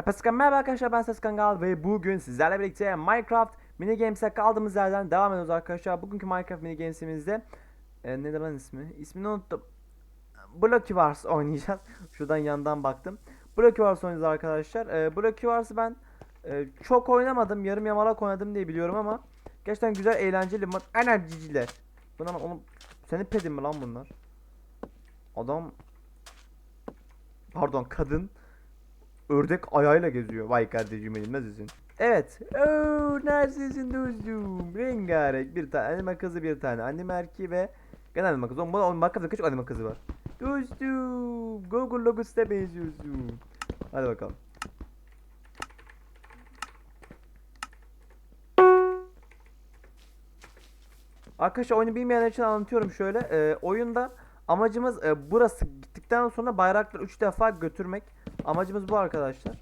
Hepinize merhaba arkadaşlar ben Ses Kangal ve bugün sizlerle birlikte Minecraft mini games'e kaldığımız yerden devam ediyoruz arkadaşlar. Bugünkü Minecraft mini games'imizde e, nedir lan ismi? İsmini unuttum. Blocky Wars oynayacağız. Şuradan yandan baktım. Blocky Wars oynayacağız arkadaşlar. E, Blocky Wars'ı ben e, çok oynamadım. Yarım yamalak oynadım diye biliyorum ama gerçekten güzel eğlenceli ma- enerjiciler. Buna oğlum senin pedin mi lan bunlar? Adam pardon kadın ördek ayağıyla geziyor. Vay kardeşim benim nasılsın? Evet. Oo, nasılsın dostum? Rengarenk bir tane anime kızı bir tane anime erkeği ve genel anime kızı. Buna anime kızı kaç anime kızı var? Dostum. Google logosuna benziyorsun. Hadi bakalım. Arkadaşlar oyunu bilmeyenler için anlatıyorum şöyle. Ee, oyunda amacımız e, burası gittikten sonra bayrakları 3 defa götürmek. Amacımız bu arkadaşlar.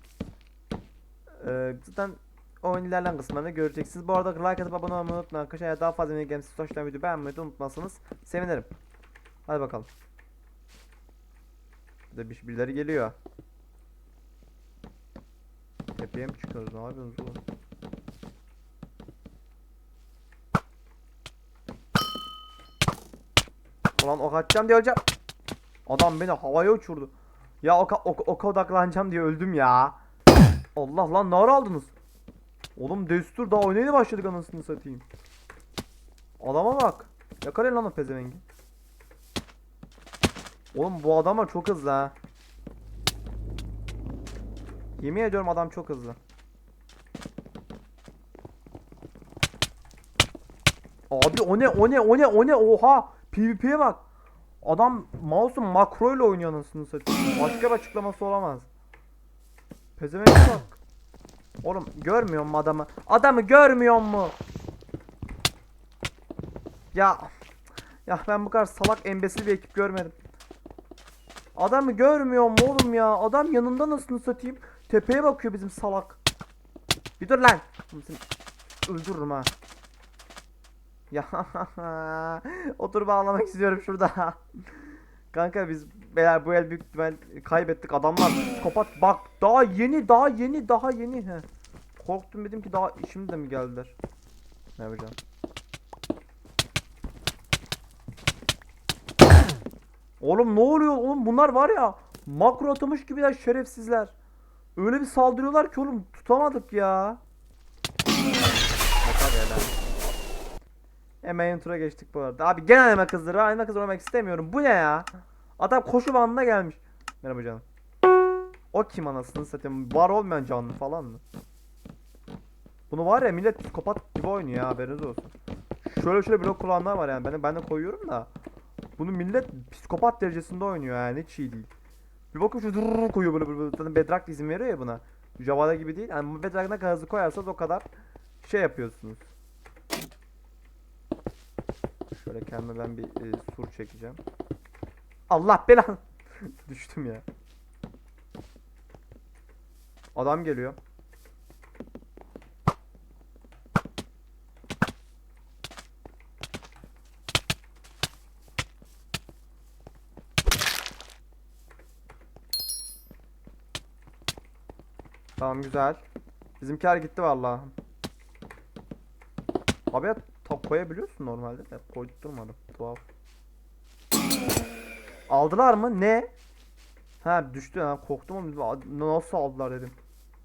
Ee, zaten oyun ilerleyen kısımlarında göreceksiniz. Bu arada like atıp abone olmayı unutmayın arkadaşlar. Daha fazla mini games hoşlan video beğenmeyi de unutmazsanız sevinirim. Hadi bakalım. Burada bir birileri geliyor. Tepeye mi çıkıyoruz? Ne yapıyorsunuz oğlum? Ulan ok atacağım diye öleceğim. Adam beni havaya uçurdu. Ya oka, ok, oka odaklanacağım diye öldüm ya. Allah lan nar aldınız. Oğlum destur daha oynayana başladık anasını satayım. Adama bak. Yakalayın lan o pezevengi. Oğlum bu adamlar çok hızlı ha. Yemin ediyorum adam çok hızlı. Abi o ne o ne o ne o ne oha PvP'ye bak. Adam mouse'un makro ile oynuyor anasını satayım. Başka bir açıklaması olamaz. Pezevenk bak. Oğlum görmüyor mu adamı? Adamı görmüyor mu? Ya ya ben bu kadar salak embesil bir ekip görmedim. Adamı görmüyor mu oğlum ya? Adam yanında nasıl satayım? Tepeye bakıyor bizim salak. Bir dur lan. Öldürürüm ha. Ya otur bağlamak istiyorum şurada. Kanka biz beyler bu el büyük ihtimal kaybettik. Adamlar psikopat bak daha yeni daha yeni daha yeni. He. Korktum dedim ki daha şimdi de mi geldiler? Ne yapacağım? Oğlum ne oluyor oğlum bunlar var ya makro atamış gibiler şerefsizler. Öyle bir saldırıyorlar ki oğlum tutamadık ya. Hemen introya geçtik bu arada. Abi gene anime kızları. Anime kızları oynamak istemiyorum. Bu ne ya? Adam koşu bandına gelmiş. Merhaba canım. O kim anasını satayım? Var olmayan canlı falan mı? Bunu var ya millet psikopat gibi oynuyor ya haberiniz olsun. Şöyle şöyle blok kullananlar var yani. Ben, ben de koyuyorum da. Bunu millet psikopat derecesinde oynuyor yani. Hiç iyi değil. Bir bakın şu durur koyuyor böyle böyle. Zaten Bedrock izin veriyor ya buna. Java'da gibi değil. Yani Bedrock ne kadar hızlı koyarsanız o kadar şey yapıyorsunuz. Şöyle kendime ben bir e, sur çekeceğim. Allah belanı. Düştüm ya. Adam geliyor. Tamam güzel. Bizimkiler gitti vallahi. Abi top koyabiliyorsun normalde de koydurmadım. Tuhaf. Aldılar mı? Ne? Ha düştü ha korktum ama nasıl aldılar dedim.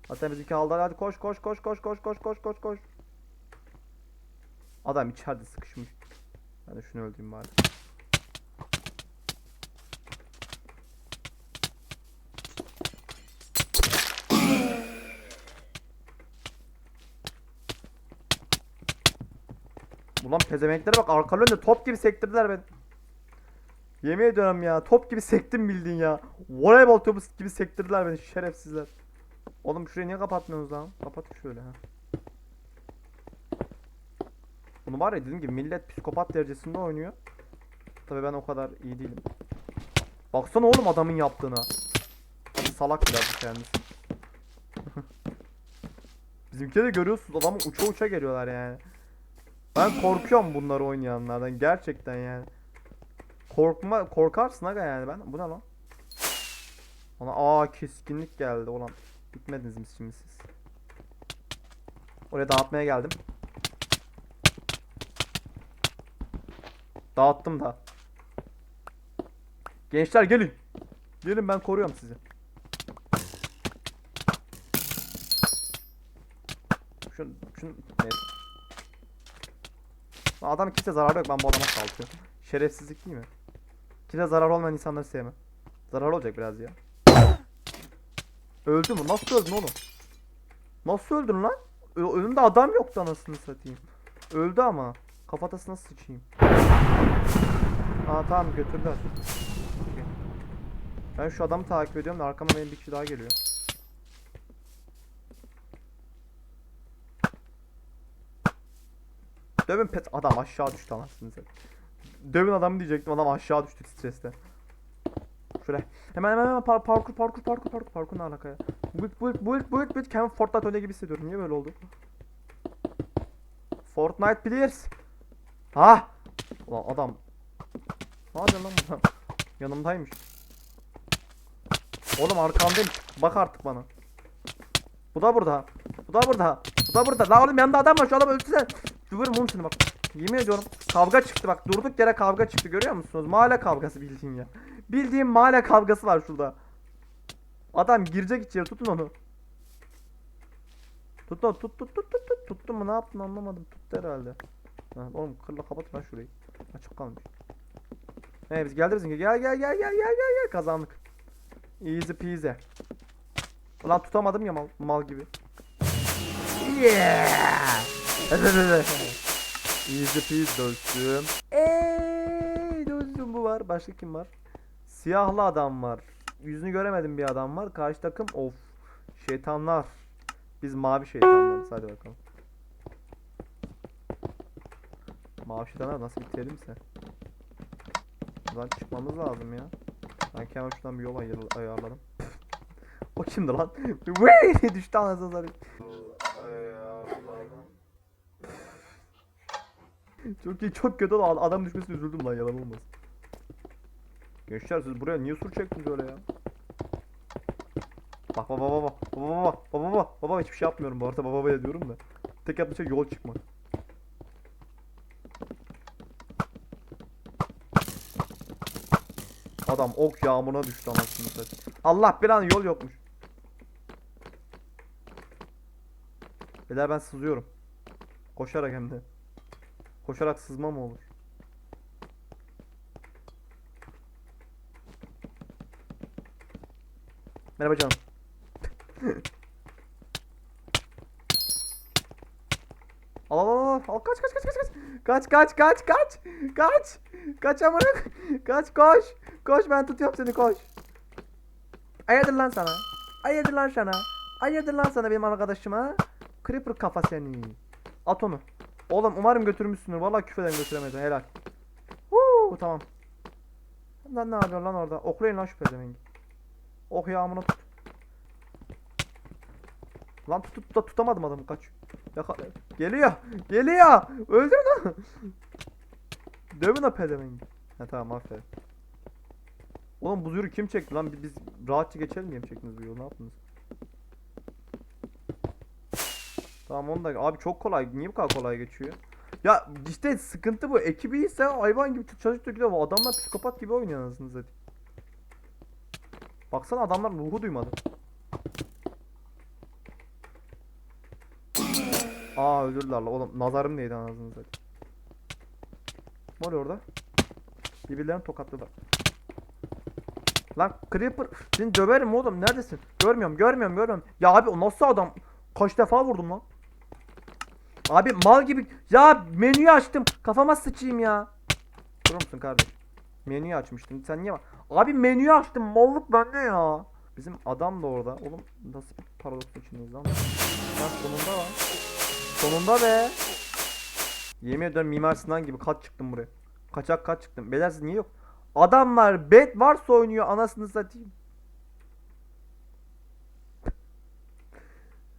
Zaten bizimki aldılar hadi koş koş koş koş koş koş koş koş koş. Adam içeride sıkışmış. Ben de şunu öldüreyim bari. Ulan pezevenklere bak arkalı önde top gibi sektirdiler beni. Yemin ediyorum ya top gibi sektim bildin ya. Voleybol topu gibi sektirdiler beni şerefsizler. Oğlum şurayı niye kapatmıyorsunuz lan? Kapatın şöyle ha. Bunu var ya dediğim gibi millet psikopat derecesinde oynuyor. Tabii ben o kadar iyi değilim. Baksana oğlum adamın yaptığına. Salak biraz kendisi. Bizimkileri görüyorsunuz adamı uça uça geliyorlar yani. Ben korkuyorum bunları oynayanlardan gerçekten yani. Korkma korkarsın aga yani ben. Bu ne lan? Ona aa keskinlik geldi ulan. Bitmediniz mi şimdi siz? Oraya dağıtmaya geldim. Dağıttım da. Gençler gelin. Gelin ben koruyorum sizi. Şun, şun, neyse. Adam kimse zararı yok ben bu adama kalkıyorum. Şerefsizlik değil mi? Kimse zarar olmayan insanları sevmem. Zarar olacak biraz ya. Öldü mü? Nasıl öldün oğlum? Nasıl öldün lan? Ö- önümde adam yoktu anasını satayım. Öldü ama. Kafatasına sıçayım. Aa tamam götürdüler. Ben şu adamı takip ediyorum da arkama benim bir kişi daha geliyor. Dövün pet adam aşağı düştü anasını satayım. Dövün adamı diyecektim adam aşağı düştü streste. Şuraya. Hemen hemen hemen par parkur parkur parkur parkur parkur ne alaka ya? Build build build build build kendimi Fortnite oynuyor gibi hissediyorum. Niye böyle oldu? Fortnite players. Ha! Ulan adam. Ne yapıyorsun lan burada? Yanımdaymış. Oğlum arkamdayım. Bak artık bana. Bu da burada. Bu da burada. Bu da burada. La oğlum yanında adam var. Şu adam öldürsene. Dövürüm oğlum seni bak. Yemin ediyorum. Kavga çıktı bak. Durduk yere kavga çıktı. Görüyor musunuz? Mahalle kavgası bildiğin ya. Bildiğin mahalle kavgası var şurada. Adam girecek içeri. Tutun onu. Tut onu. Tut tut tut tut tut. Tuttu mu ne yaptın anlamadım. Tuttu herhalde. Ha, oğlum kırla kapat lan şurayı. Açık kalmış. He biz geldi bizimki. Gel gel gel gel gel gel gel kazandık. Easy peasy. Ulan tutamadım ya mal, mal gibi. Yeah. Easy peasy dostum. Ey dostum bu var. Başka kim var? Siyahlı adam var. Yüzünü göremedim bir adam var. Karşı takım of. Şeytanlar. Biz mavi şeytanlarız. Hadi bakalım. Mavi şeytanlar nasıl bitirelimse. Buradan çıkmamız lazım ya. Ben hemen şuradan bir yol ayarladım. o kimdi lan? Wey düştü anasını satayım. Çok iyi çok kötü oldu. Adam düşmesine üzüldüm lan yalan olmaz. Gençler siz buraya niye sur çektiniz öyle ya? Bak baba baba baba baba baba baba baba hiçbir şey yapmıyorum bu arada baba baba diyorum da. Tek yaptığı şey yol çıkmak. Adam ok yağmuruna düştü anasını satayım. Allah belanı yol yokmuş. Beyler ben sızıyorum. Koşarak hem de. Koşarak sızma mı olur? Merhaba canım. al al al al. Kaç kaç kaç kaç kaç. Kaç kaç kaç kaç. Kaç. Kaç amına. Kaç koş. Koş ben tutuyorum seni koş. Hayırdır lan sana? Hayırdır lan sana? Hayırdır lan sana benim arkadaşıma? Creeper kafa seni. At onu Oğlum umarım götürmüşsündür vallahi küfeden götüremedin helal Huu tamam Lan ne yapıyorsun lan orada oklayın lan şu pezevengi Ok yağmuruna tut Lan tut tut tut- tutamadım adamı kaç. Yaka geliyor. Geliyor. Öldür onu. Dövün o pezevengi. Ha tamam aferin. Oğlum bu zürü kim çekti lan? Biz rahatça geçelim diye mi çektiniz bu yolu? Ne yaptınız? Tamam onu da abi çok kolay. Niye bu kadar kolay geçiyor? Ya işte sıkıntı bu. Ekibi ise hayvan gibi çalışıp dökülüyor. Bu Adamlar psikopat gibi oynuyor anasını satayım. Baksana adamlar ruhu duymadı. Aa öldürdüler la oğlum nazarım neydi anasını satayım. Ne oluyor orada? Birbirlerini tokatladılar. Lan Creeper seni döverim oğlum neredesin? Görmüyorum görmüyorum görmüyorum. Ya abi o nasıl adam? Kaç defa vurdum lan? Abi mal gibi ya menüyü açtım kafama sıçayım ya. Durur musun kardeş? Menüyü açmıştım sen niye? Abi menüyü açtım mallık bende ya. Bizim adam da orada. Oğlum nasıl bir paradoksun içindeyiz lan? Bak sonunda var. Sonunda be. Yemin ediyorum Mimar Sinan gibi kat çıktım buraya. Kaçak kat çıktım. Beyler niye yok? Adamlar bet varsa oynuyor anasını satayım.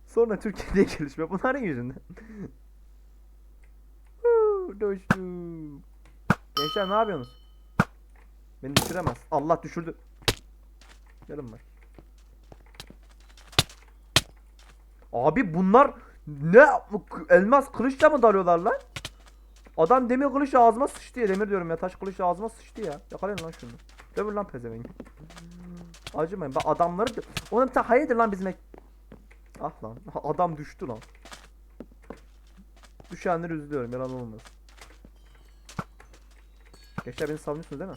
Sonra Türkiye'de gelişme bunların yüzünden. Dostum. Gençler ne yapıyorsunuz? Beni düşüremez. Allah düşürdü. Gelin bak. Abi bunlar ne elmas kılıçla mı dalıyorlar lan? Adam demir kılıç ağzıma sıçtı ya demir diyorum ya taş kılıç ağzıma sıçtı ya. Yakalayın lan şunu. Dövür lan pezevenk. Acımayın bak adamları Oğlum sen hayırdır lan bizim ek- Ah lan adam düştü lan. Düşenleri üzülüyorum yalan olmaz. Gençler beni savunuyorsunuz değil mi?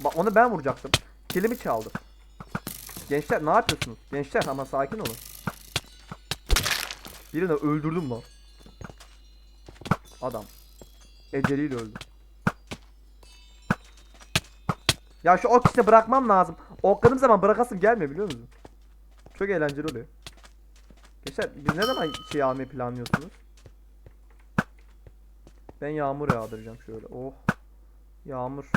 Bak onu ben vuracaktım. Kilimi çaldı. Gençler ne yapıyorsunuz? Gençler ama sakin olun. Birini öldürdüm lan. Adam. Eceliyle öldü. Ya şu ok işte bırakmam lazım. Okladığım zaman bırakasım gelmiyor biliyor musun? Çok eğlenceli oluyor. Gençler biz ne zaman şey almayı planlıyorsunuz? Ben yağmur yağdıracağım şöyle. Oh. Yağmur.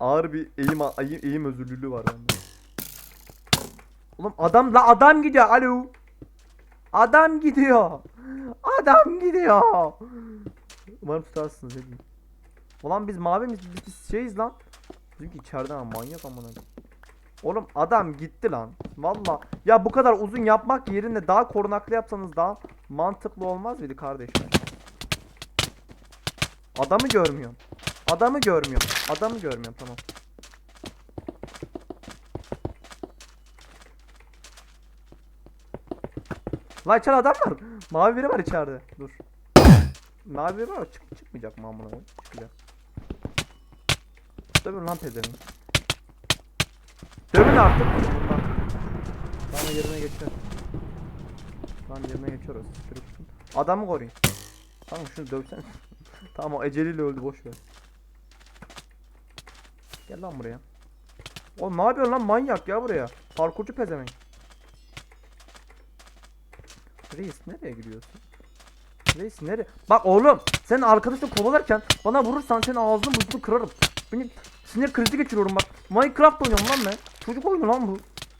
Ağır bir eğim, eğim, eğim özürlülüğü var bende. Oğlum adam la adam gidiyor. Alo. Adam gidiyor. Adam gidiyor. Umarım tutarsınız hepiniz. Ulan biz mavi miyiz? Biz, biz şeyiz lan. Bizimki içeriden ama manyak amına. Oğlum adam gitti lan. Valla. Ya bu kadar uzun yapmak yerine daha korunaklı yapsanız daha mantıklı olmaz mıydı kardeşler? Adamı görmüyorum. Adamı görmüyorum. Adamı görmüyorum tamam. Lan içeride adam var. Mavi biri var içeride. Dur. Mavi biri var. Çık, çıkmayacak mı amına? Çıkacak. Dövün lan pezevenk. Dövün artık. Bundan. Tamam yerine geçer. Tamam yerine geçiyoruz. Çocuksun. Adamı koruyun. Tamam şunu dövsen. tamam o eceliyle öldü boş ver. Gel lan buraya. Oğlum ne yapıyorsun lan manyak ya buraya. Parkurcu pezevenk. Reis nereye gidiyorsun? Reis nereye? Bak oğlum sen arkadaşını kovalarken bana vurursan senin ağzını burnunu kırarım. Beni sinir krizi geçiriyorum bak. Minecraft oynuyorum lan ben. Çocuk oyunu lan bu.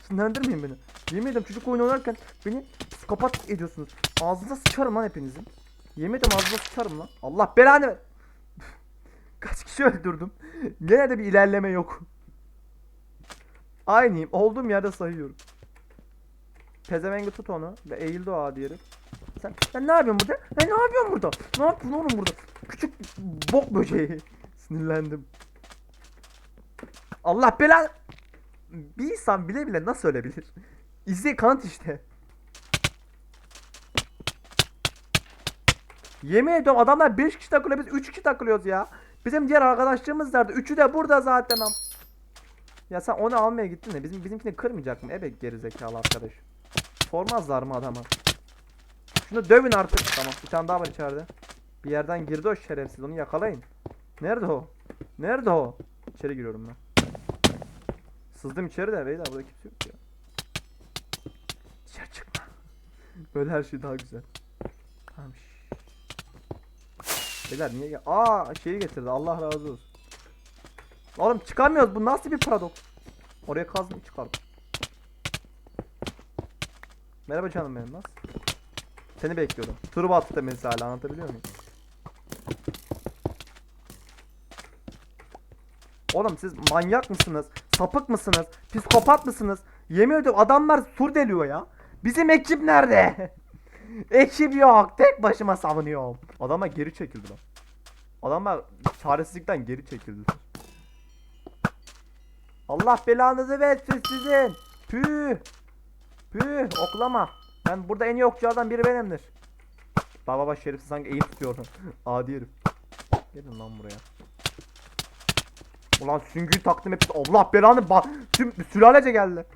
Sinirlendirmeyin beni. Yemin ederim çocuk oyunu oynarken beni psikopat ediyorsunuz. Ağzınıza sıçarım lan hepinizin. Yemin ederim ağzınıza sıçarım lan. Allah belanı ver. Kaç kişi öldürdüm. Gene de bir ilerleme yok. Aynıyım. Olduğum yerde sayıyorum. Pezevengi tut onu ve eğildi o adi herif. Sen, sen ne yapıyorsun burada? Sen ne yapıyorsun burada? Ne yapıyorsun oğlum burada? Küçük bok böceği. Sinirlendim. Allah belanı. Bir insan bile bile nasıl ölebilir? İzle kanıt işte. Yemin ediyorum adamlar 5 kişi takılıyor biz 3 kişi takılıyoruz ya. Bizim diğer arkadaşlarımız nerede? Üçü de burada zaten am. Ya sen onu almaya gittin de bizim bizimkini kırmayacak mı? Evet gerizekalı arkadaş. Sormazlar mı adama? Şunu dövün artık. Tamam bir tane daha var içeride. Bir yerden girdi o şerefsiz onu yakalayın. Nerede o? Nerede o? İçeri giriyorum ben. Sızdım içeri de beyler burada kimse yok ya. Dışarı çıkma. Böyle her şey daha güzel. Tamam. Beyler niye? Aa şeyi getirdi Allah razı olsun. Oğlum çıkamıyoruz bu nasıl bir paradoks? Oraya kazdım çıkardım. Merhaba canım benim nasıl? Seni bekliyordum. Turbo attı mesela anlatabiliyor muyum? Oğlum siz manyak mısınız? Sapık mısınız? Psikopat mısınız? Yemin ediyorum adamlar sur deliyor ya. Bizim ekip nerede? ekip yok. Tek başıma savunuyorum. Adamlar geri çekildi lan. Adamlar çaresizlikten geri çekildi. Allah belanızı versin sizin. Püh. Püh oklama. Ben burada en iyi okçulardan biri benimdir. Baba baba şerifsiz sanki eğim tutuyor. Adi herif. Gelin lan buraya. Ulan süngüyü taktım hepsi. Allah belanı ba tüm sülalece geldi.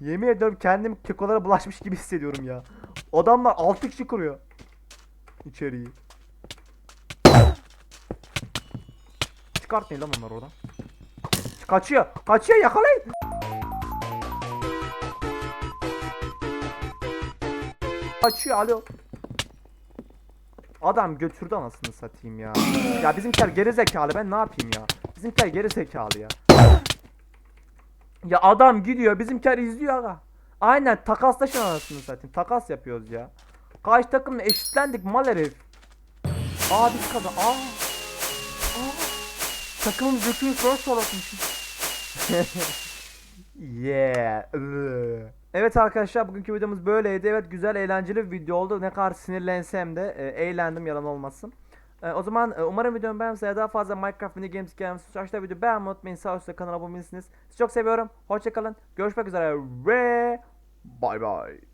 Yemin ediyorum kendim kekolara bulaşmış gibi hissediyorum ya. Adamlar 6 kişi kuruyor. İçeriği. Çıkartmayın lan onları oradan. Kaçıyor. Kaçıyor yakalayın. Kaçıyor alo. Adam götürdü anasını satayım ya. Ya bizimkiler geri zekalı ben ne yapayım ya. Bizimkiler geri zekalı ya. Ya adam gidiyor bizimkiler izliyor aga. Aynen takaslaşın anasını satayım. Takas yapıyoruz ya. Karşı takımla eşitlendik mal herif. Aa biz kazan. Aa. Aa. Takımın götünü sonra sorasın. Yeah. Iı. Evet arkadaşlar bugünkü videomuz böyleydi. Evet güzel eğlenceli bir video oldu. Ne kadar sinirlensem de e, eğlendim yalan olmasın. E, o zaman e, umarım videomu beğenmişsiniz. Daha fazla Minecraft mini games gelmişsiniz. Aşağıda video beğenmeyi unutmayın. Sağ üstte kanala abone olabilirsiniz. Sizi çok seviyorum. Hoşçakalın. Görüşmek üzere ve bay bay.